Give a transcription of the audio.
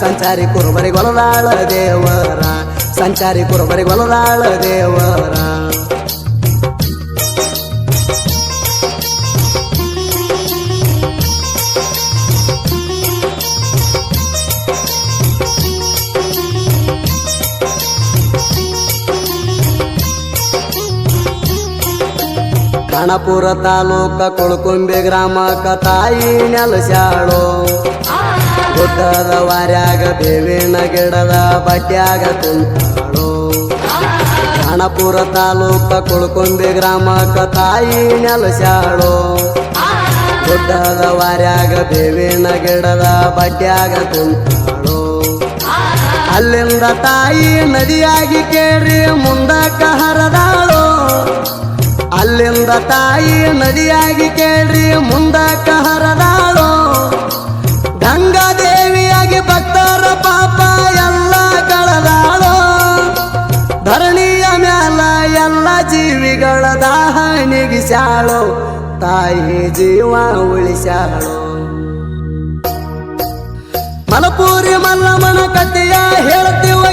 ಸಂಚಾರಿ ಕುರುಬರಿ ಗೊಲದಾಳ ದೇವರ ಸಂಚಾರಿ ಕುರುಬರಿ ಗೊಲದಾಳ ದೇವರ ಖಾನಾಪುರ ತಾಲೂಕ ಕೊಳ್ಕೊಂಬೆ ಗ್ರಾಮಕ ತಾಯಿ ನೆಲಸಾಳು ಗುಡ್ಡದ ವಾರ್ಯಾಗ ಬೇವಿನ ಗಿಡದ ಬಡ್ಡ್ಯಾಗ ಕುಂತಾಳು ಹಣಪುರ ತಾಲೂಕ ಕೊಳ್ಕೊಂಬೆ ಗ್ರಾಮಕ ತಾಯಿ ನೆಲಸಾಳು ಗುಡ್ಡದ ವಾರ್ಯಾಗ ಬೇವಿನ ಗಿಡದ ಬಡ್ಡ್ಯಾಗ ಕುಂತಾಳು ಅಲ್ಲಿಂದ ತಾಯಿ ನದಿಯಾಗಿ ಕೇಳಿ ಮುಂದಕ್ಕ ಹರದಾಳು? ಅಲ್ಲಿಂದ ತಾಯಿ ನದಿಯಾಗಿ ಕೇಳಿ ಜೀವಿಗಳ ದಾಹ ನಿಗಿಸ್ಯಾಳು ತಾಯಿ ಜೀವ ಉಳಿಸ್ಯಾಳು. ಮಲಪೂರಿ ಮಲ್ಲಮ್ಮನ ಕಥೆಯ ಹೇಳ್ತೀವ